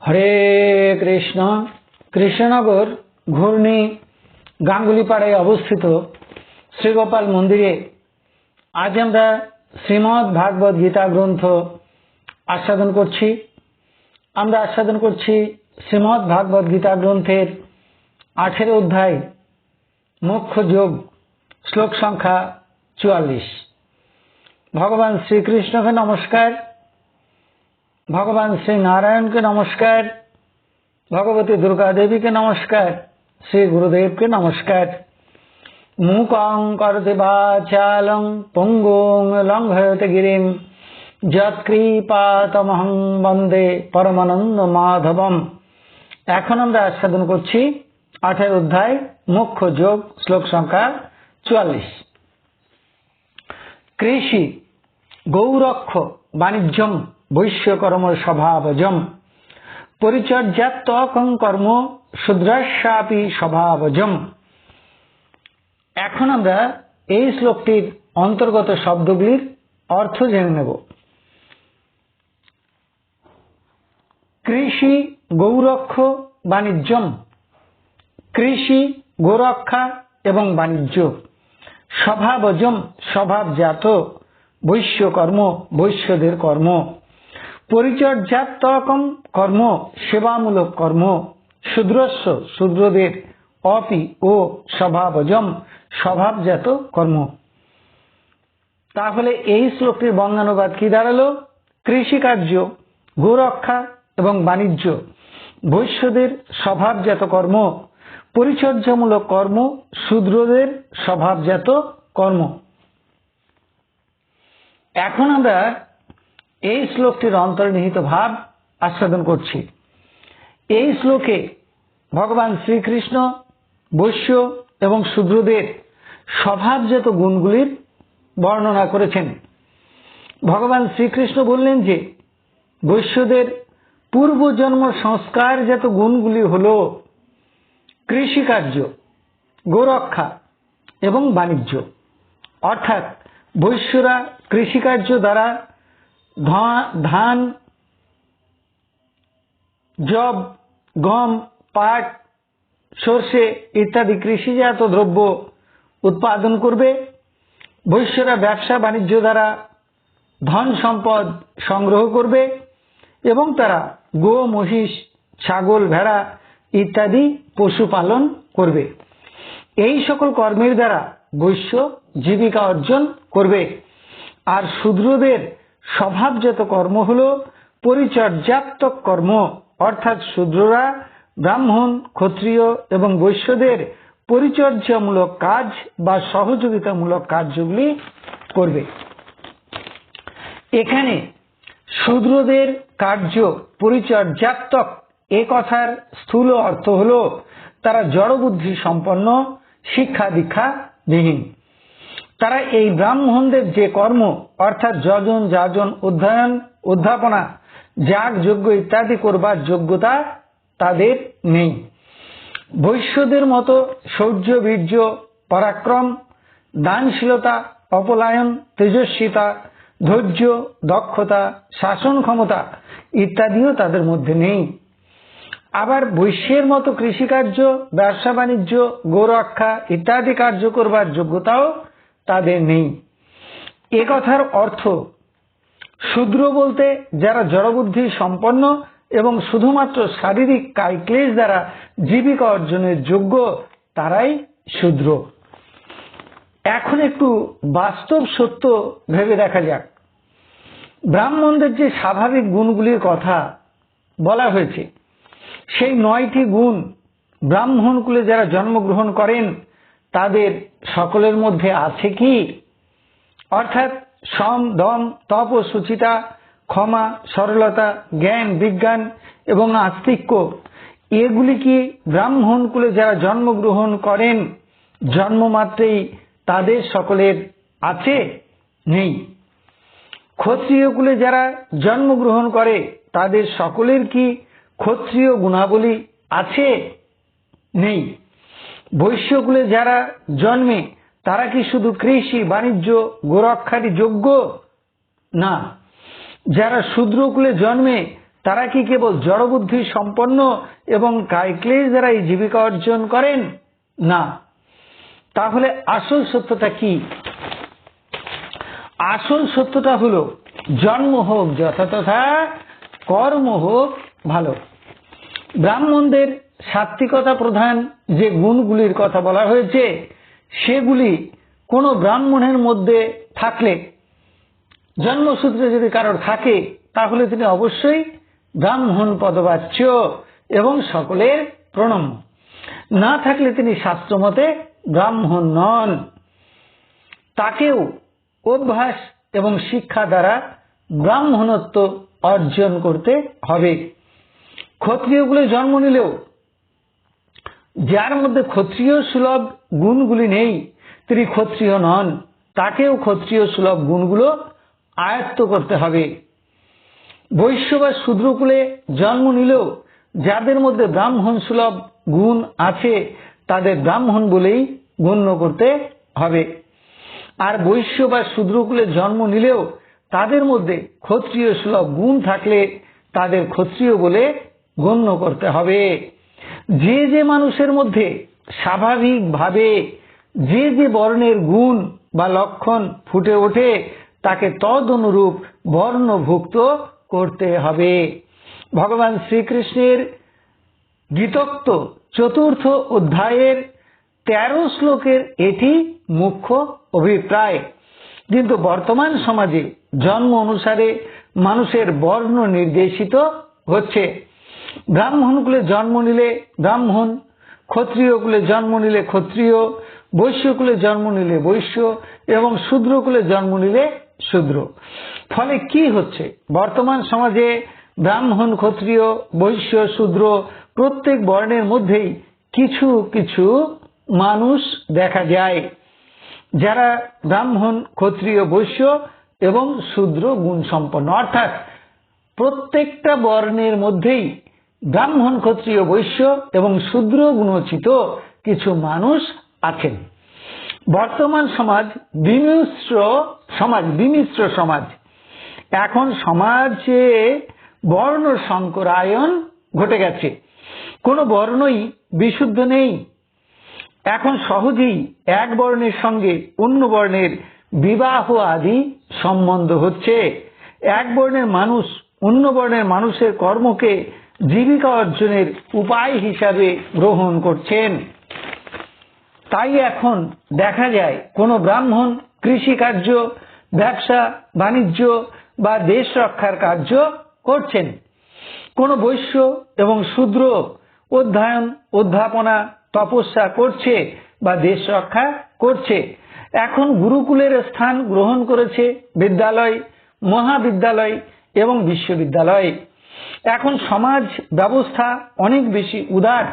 হরে কৃষ্ণ। কৃষ্ণনগর ঘূর্ণি গাঙ্গুলিপাড়ায় অবস্থিত শ্রীগোপাল মন্দিরে আজ আমরা শ্রীমৎ ভাগবত গীতা গ্রন্থ আস্বাদন করছি। আমরা আস্বাদন করছি শ্রীমৎ ভাগবত গীতা গ্রন্থের আঠেরো অধ্যায় মুখ্য যোগ, শ্লোক সংখ্যা চুয়াল্লিশ। ভগবান শ্রীকৃষ্ণকে নমস্কার। ভগবান শ্রী নারায়ণকে নমস্কার, ভগবতী দুর্গা দেবীকে নমস্কার, শ্রী গুরুদেবকে নমস্কার। মুকং করতে বাচালং পঙ্গুং লঙ্ঘয়তে গিরিম, যৎকৃপাতমহং বন্দে পরমানন্দ মাধবম। এখন আমরা আস্বাদন করছি আঠারো অধ্যায়, মুখ্য যোগ, শ্লোক সংখ্যা চুয়াল্লিশ। কৃষি, গৌরক্ষ, বাণিজ্যম বৈশ্যকর্ম স্বভাবজম পরিচর্যাত্মকং কর্ম শূদ্রাস্যাপি স্বভাবজম। এখন আমরা এই শ্লোকটির অন্তর্গত শব্দগুলির অর্থ জেনে নেব। কৃষি গৌরক্ষ বাণিজ্যম। কৃষি গোরক্ষা এবং বাণিজ্য। স্বভাবজম, স্বভাবজাত। বৈশ্যকর্ম, বৈশ্যদের কর্ম। পরিচর্যাত্মকম কর্ম, সেবামূলক কর্ম শূদ্রস্ব শূদ্রদের অপি ও স্বভাবজম, স্বভাবজাত কর্ম। তাহলে এই শ্লোকটির বঙ্গানুবাদ কি দাঁড়াল? কৃষিকার্য গোরক্ষা এবং বাণিজ্য। বৈশ্যদের স্বভাবজাত কর্ম, পরিচর্যামূলক কর্ম, শূদ্রদের স্বভাবজাত কর্ম। এখন আমরা এই শ্লোকটির অন্তর্নিহিত ভাব আস্বাদন করছি। এই শ্লোকে ভগবান শ্রীকৃষ্ণ, বৈশ্য এবং শূদ্রদের স্বভাবজাত গুণগুলির বর্ণনা করেছেন। ভগবান শ্রীকৃষ্ণ বললেন যে, বৈশ্যদের পূর্বজন্ম সংস্কারজাত গুণগুলি হল কৃষিকার্য, গোরক্ষা এবং বাণিজ্য। অর্থাৎ বৈশ্যরা কৃষিকার্য দ্বারা ধান জব গম, পাট, সর্ষে ইত্যাদি কৃষিজাত দ্রব্য উৎপাদন করবে। বৈশ্যরা ব্যবসা বাণিজ্য দ্বারা ধন সম্পদ সংগ্রহ করবে এবং তারা গো, মহিষ, ছাগল, ভেড়া ইত্যাদি পশুপালন করবে। এই সকল কর্মের দ্বারা বৈশ্য জীবিকা অর্জন করবে। আর শূদ্রদের স্বভাবজাত কর্ম হল পরিচর্যাত্মক কর্ম, অর্থাৎ শূদ্ররা ব্রাহ্মণ, ক্ষত্রিয় এবং বৈশ্যদের পরিচর্যামূলক কাজ বা সহযোগিতামূলক কার্যগুলি করবে। এখানে শূদ্রদের কার্য পরিচর্যাত্মক, এ কথার স্থূল অর্থ হল তারা জড়বুদ্ধি সম্পন্ন, শিক্ষা দীক্ষা বিহীন তারা এই ব্রাহ্মণদের যে কর্ম, অর্থাৎ যজন, যাজন অধ্যয়ন অধ্যাপনা যাগ যোগ্য ইত্যাদি করবার যোগ্যতা তাদের নেই। বৈশ্যদের মতো শৌর্য, বীর্য, পরাক্রম, দানশীলতা, অপলায়ন, তেজস্বিতা, ধৈর্য, দক্ষতা, শাসন ক্ষমতা ইত্যাদিও তাদের মধ্যে নেই। আবার বৈশ্যের মতো কৃষিকার্য, ব্যবসা বাণিজ্য গোরক্ষা ইত্যাদি কার্য করবার যোগ্যতাও তাদের নেই। এ কথার অর্থ, শূদ্র বলতে যারা জড়বুদ্ধি সম্পন্ন এবং শুধুমাত্র শারীরিক কাইক্লেশ দ্বারা জীবিকা অর্জনের যোগ্য, তারাই শূদ্র। এখন একটু বাস্তব সত্য ভেবে দেখা যাক। ব্রাহ্মণদের যে স্বাভাবিক গুণগুলির কথা বলা হয়েছে, সেই নয়টি গুণ ব্রাহ্মণ কুলে যারা জন্মগ্রহণ করেন সকলের মধ্যে আছে কি? অর্থাৎ সম দম তপ ও সুচিতা ক্ষমা, সরলতা, জ্ঞান, বিজ্ঞান এবং আস্তিক্য। এগুলি কি ব্রাহ্মণ কুলে যারা জন্মগ্রহণ করেন জন্মমাত্রেই তাদের সকলের আছে? নেই। ক্ষত্রিয় কুলে যারা জন্মগ্রহণ করে, তাদের সকলের কি ক্ষত্রিয় গুণাবলী আছে? নেই। বৈশ্যকুলে যারা জন্মে, তারা কি শুধু কৃষি, বাণিজ্য গোরক্ষারই যোগ্য? না। যারা শূদ্রকুলে জন্মে, তারা কি কেবল জড়বুদ্ধি সম্পন্ন এবং কায়ক্লেশ এই জীবিকা অর্জন করেন? না। তাহলে আসল সত্যটা কি? আসল সত্যটা হলো, জন্ম হোক যথাতথা কর্ম হোক ভালো। ব্রাহ্মণদের সাত্বিকতা প্রধান যে গুণগুলির কথা বলা হয়েছে, সেগুলি কোনো ব্রাহ্মণের মধ্যে থাকলে, জন্মসূত্রে যদি কারোর থাকে, তাহলে তিনি অবশ্যই ব্রাহ্মণ পদবাচ্য এবং সকলের প্রণম্য না থাকলে তিনি শাস্ত্রমতে ব্রাহ্মণ নন। তাকেও অভ্যাস এবং শিক্ষা দ্বারা ব্রাহ্মণত্ব অর্জন করতে হবে। ক্ষত্রিয়গুলো জন্ম নিলেও যার মধ্যে ক্ষত্রিয় সুলভ গুণগুলি নেই, তিনি ক্ষত্রিয় নন। তাকেও ক্ষত্রিয় সুলভ গুণগুলো আয়ত্ত করতে হবে। বৈশ্য বা শূদ্রকুলে জন্ম নিলেও যাদের মধ্যে ব্রাহ্মণ সুলভ গুণ আছে, তাদের ব্রাহ্মণ বলেই গণ্য করতে হবে। আর বৈশ্য বা শূদ্রকুলে জন্ম নিলেও তাদের মধ্যে ক্ষত্রিয় সুলভ গুণ থাকলে তাদের ক্ষত্রিয় বলে গণ্য করতে হবে। যে যে মানুষের মধ্যে স্বাভাবিকভাবে যে যে বর্ণের গুণ বা লক্ষণ ফুটে ওঠে, তাকে তদ অনুরূপ বর্ণভুক্ত করতে হবে। ভগবান শ্রীকৃষ্ণের গীতোক্ত চতুর্থ অধ্যায়ের তেরো শ্লোকের এটি মুখ্য অভিপ্রায়। কিন্তু বর্তমান সমাজে জন্ম অনুসারে মানুষের বর্ণ নির্দেশিত হচ্ছে। ব্রাহ্মণ কুলে জন্ম নিলে ব্রাহ্মণ ক্ষত্রিয় কুলে জন্ম নিলে ক্ষত্রিয় বৈশ্য কুলে জন্ম নিলে বৈশ্য এবং শূদ্র কুলে জন্ম নিলে শূদ্র। ফলে কি হচ্ছে? বর্তমান সমাজে ব্রাহ্মণ, ক্ষত্রিয়, বৈশ্য, শূদ্র প্রত্যেক বর্ণের মধ্যেই কিছু কিছু মানুষ দেখা যায়, যারা ব্রাহ্মণ, ক্ষত্রিয়, বৈশ্য এবং শূদ্র গুণ সম্পন্ন অর্থাৎ প্রত্যেকটা বর্ণের মধ্যেই ব্রাহ্মণ ক্ষত্রিয় বৈশ্য এবং শূদ্র গুণোচিত কিছু মানুষ আছেন। বর্তমান সমাজ বিমিশ্র সমাজ বিমিশ্র সমাজ। এখন সমাজে বর্ণ সংকরায়ন ঘটে গেছে। কোনো বর্ণই বিশুদ্ধ নেই। এখন সহজেই এক বর্ণের সঙ্গে অন্য বর্ণের বিবাহ আদি সম্বন্ধ হচ্ছে। এক বর্ণের মানুষ অন্য বর্ণের মানুষের কর্মকে জীবিকা অর্জনের উপায় হিসাবে গ্রহণ করছেন। তাই এখন দেখা যায় কোনো ব্রাহ্মণ কৃষি কার্য ব্যবসা, বাণিজ্য বা দেশ রক্ষার কার্য করছেন। কোনো বৈশ্য এবং শূদ্র অধ্যয়ন, অধ্যাপনা, তপস্যা করছে বা দেশ রক্ষা করছে। এখন গুরুকুলের স্থান গ্রহণ করেছে বিদ্যালয়, মহাবিদ্যালয় এবং বিশ্ববিদ্যালয়। এখন সমাজ ব্যবস্থা অনেক বেশি উদার,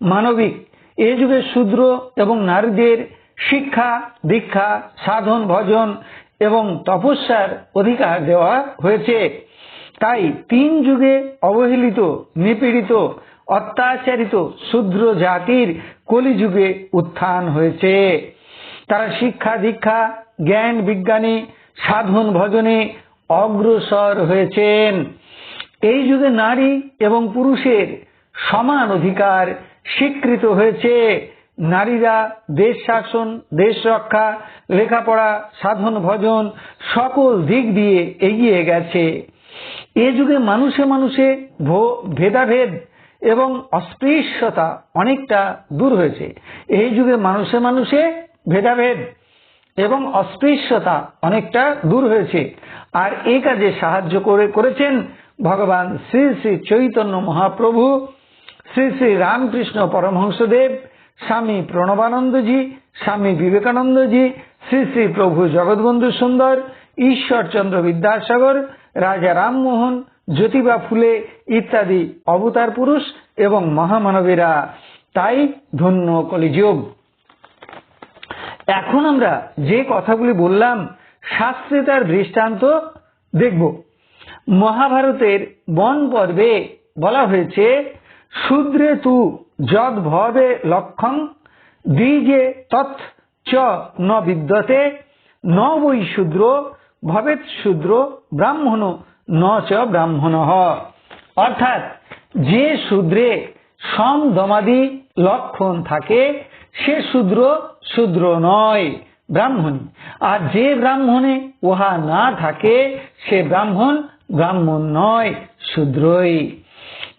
মানবিক। এ যুগে শূদ্র এবং নারীদের শিক্ষা, দীক্ষা, সাধন, ভজন এবং তপস্যার অধিকার দেওয়া হয়েছে। তাই তিন যুগে অবহেলিত, নিপীড়িত, অত্যাচারিত শূদ্র জাতির কলিযুগে উত্থান হয়েছে। তারা শিক্ষা, দীক্ষা, জ্ঞান, বিজ্ঞানী, সাধন, ভজনে অগ্রসর হয়েছেন। এই যুগে নারী এবং পুরুষের সমান অধিকার স্বীকৃত হয়েছে। নারীরা দেশ শাসন, দেশ রক্ষা, লেখাপড়া, সাধন, ভজন সকল দিক দিয়ে এগিয়ে গেছে। এ যুগে মানুষে মানুষে ভেদাভেদ এবং অস্পৃশ্যতা অনেকটা দূর হয়েছে। এই যুগে মানুষে মানুষে ভেদাভেদ এবং অস্পৃশ্যতা অনেকটা দূর হয়েছে। আর এই কাজে সাহায্য করে, করেছেন ভগবান শ্রী শ্রী চৈতন্য মহাপ্রভু, শ্রী শ্রী রামকৃষ্ণ পরমহংসদেব, স্বামী প্রণবানন্দজি, স্বামী বিবেকানন্দজি, শ্রী শ্রী প্রভু জগৎবন্ধু সুন্দর, ঈশ্বরচন্দ্র বিদ্যাসাগর, রাজা রামমোহন, জ্যোতিবা ফুলে ইত্যাদি অবতার পুরুষ এবং মহামানবেরা। তাই ধন্য কলিযোগ। এখন আমরা যে কথাগুলি বললাম, শাস্ত্রে তার দৃষ্টান্ত দেখব। মহাভারতের বন পর্বে বলা হয়েছে, শূদ্রে তু যদ ভবে লক্ষং দ্বিজে তৎ চ ন বিদ্যতে, ন বৈ শূদ্র ভবেত শূদ্র, ব্রাহ্মণ ন চ ব্রাহ্মণ অর্থাৎ, যে শূদ্রে সম দমাদি লক্ষণ থাকে, সে শূদ্র শূদ্র নয় ব্রাহ্মণী আর যে ব্রাহ্মণে উহা না থাকে, সে ব্রাহ্মণ ব্রাহ্মণ নয়, শূদ্রই।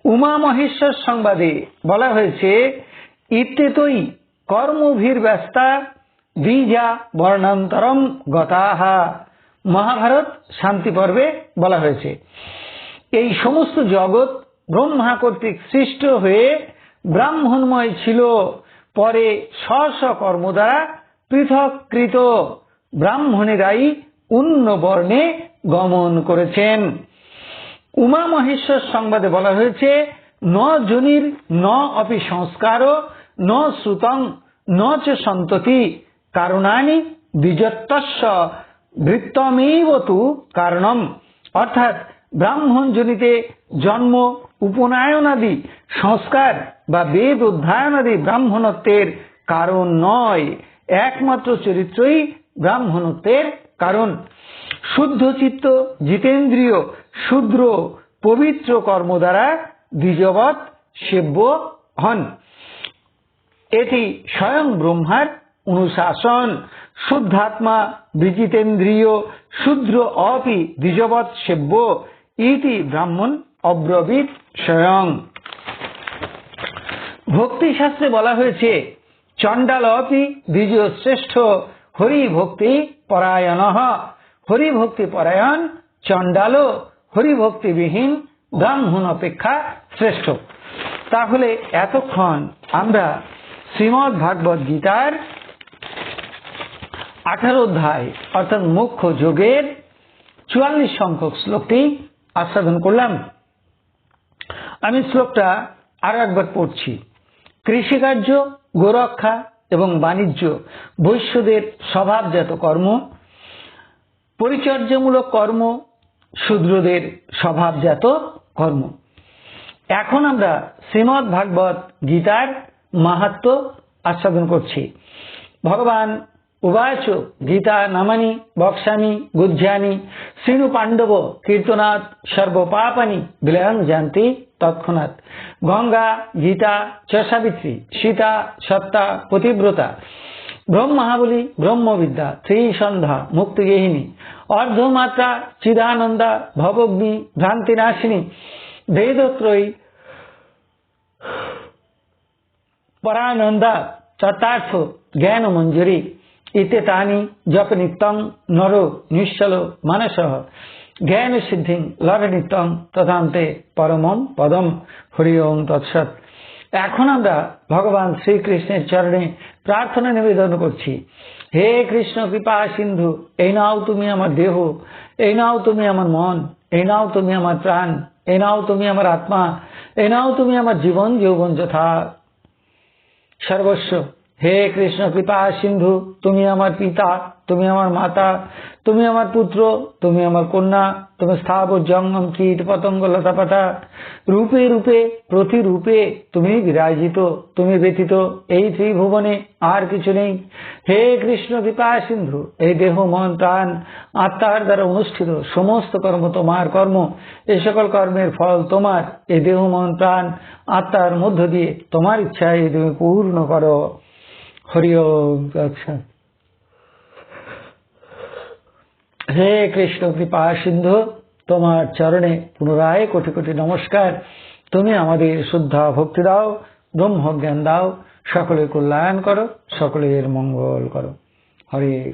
উমা মহেশ্বর সংবাদে বলা হয়েছে ইত্যেতই কর্মভীর ব্যস্তা দ্বিজা বর্ণান্তরম গতাহা। মহাভারত শান্তি পর্বে বলা হয়েছে। এই সমস্ত জগৎ ব্রহ্মা কর্তৃক সৃষ্ট হয়ে ব্রাহ্মণময় ছিল। পরে স্ব কর্ম দ্বারা পৃথককৃত। ব্রাহ্মণেরাই উন্ন বর্ণে গমন করেছেন। উমা মহেশ্বর সংবাদে বলা হয়েছে, ন জনির ন অপি সংস্কার, ন শ্রুতং ন চ সন্ততি, কারণানি দ্বিজত্বস্য বৃত্তমেব তু কারণম। অর্থাৎ ব্রাহ্মণ জনিতে জন্ম, উপনয়নাদি, সংস্কার বা বেদ অধ্যায়নাদি ব্রাহ্মণত্বের কারণ নয়। একমাত্র চরিত্রই ব্রাহ্মণত্বের কারণ শুদ্ধ চিত্ত জিতেন্দ্রিয়, শূদ্র, পবিত্র কর্ম দ্বারা দ্বিজবৎ সেব্য হন। এটি স্বয়ং ব্রহ্মার অনুশাসন। শুদ্ধাত্মা বিজিতেন্দ্রিয়, শূদ্র অপি দ্বিজবৎ সেব্য। ইতি ব্রাহ্মণ অব্রবীত স্বয়ং। ভক্তিশাস্ত্রে বলা হয়েছে, চণ্ডাল অপি দ্বিজ শ্রেষ্ঠ হরি ভক্তি পরায়ণ। হরি ভক্তি পরায়ণ, চণ্ডাল হরি ভক্তিবিহীন ব্রাহ্মণ অপেক্ষা শ্রেষ্ঠ। তাহলে এতক্ষণ আমরা শ্রীমৎ ভাগবত গীতার আঠারো অধ্যায়, অর্থাৎ মুখ্য যোগের চুয়াল্লিশ সংখ্যক শ্লোকটি আস্বাদন করলাম। আমি শ্লোকটা আরও একবার পড়ছি। কৃষিকার্য, গোরক্ষা এবং বাণিজ্য, বৈশ্যদের স্বভাবজাত কর্ম, পরিচর্যামূলক কর্ম, শূদ্রদের স্বভাবজাত কর্ম। এখন আমরা শ্রীমৎ ভাগবত গীতার মাহাত্ম আস্বাদন করছি। ভগবান উবাচ, গীতা নামানি, বক্সামি, গুজ্জানি, শ্রীণু পাণ্ডব, কীর্তনাথ, সর্বপাপানি, বিলয়ং জানতি তৎক্ষণাৎ। গঙ্গা, গীতা চ সাবিত্রী সীতা, সত্তা, পতিব্রতা, ব্রহ্মাবলী, ব্রহ্মবিদ্যা, ত্রিসন্ধ্যা মুক্তিগেহিনী অর্ধমাত্রা, চিদানন্দা, ভবগ্নি, ভ্রান্তিনাশিনী, বেদত্রয়ী, পরানন্দা, চতার্থ জ্ঞান মঞ্জুরি ইতে তানি জপ নিত্যং নর, নিশ্চল মানস জ্ঞান সিদ্ধিং নিত্যং তথান্তে পরমম পদম হরি ওম তৎসৎ। এখন আমরা ভগবান শ্রীকৃষ্ণের চরণে প্রার্থনা নিবেদন করছি। হে কৃষ্ণ, কৃপা, সিন্ধু, এই নাও তুমি আমার দেহ, এই নাও তুমি আমার মন, এই নাও তুমি আমার প্রাণ, এই নাও তুমি আমার আত্মা, এই নাও তুমি আমার জীবন, যৌবন যথা। সর্বস্ব হে কৃষ্ণ কৃপা, সিন্ধু, তুমি আমার পিতা, তুমি আমার মাতা, তুমি আমার পুত্র, তুমি আমার কন্যা, তুমি স্থাবর জঙ্গম, কীট, পতঙ্গ, লতাপাতা। রূপে রূপে, প্রতিরূপে তুমি বিরাজিত, তুমি ব্যতীত, এই ত্রিভুবনে আর কিছু নেই। হে কৃষ্ণ কৃপা, সিন্ধু এই দেহ, মন, প্রাণ, আত্মার দ্বারা অনুষ্ঠিত সমস্ত কর্ম, তোমার কর্ম, এ সকল কর্মের ফল তোমার। এই দেহ, মন, প্রাণ, আত্মার মধ্য দিয়ে তোমার ইচ্ছায় তুমি পূর্ণ করো। হরি আচ্ছা। হে কৃষ্ণ কৃপা সিন্ধু, তোমার চরণে পুনরায় কোটি কোটি নমস্কার। তুমি আমাদের শুদ্ধা ভক্তি দাও ব্রহ্ম জ্ঞান দাও, সকলের কল্যাণ করো, সকলের মঙ্গল করো। হরে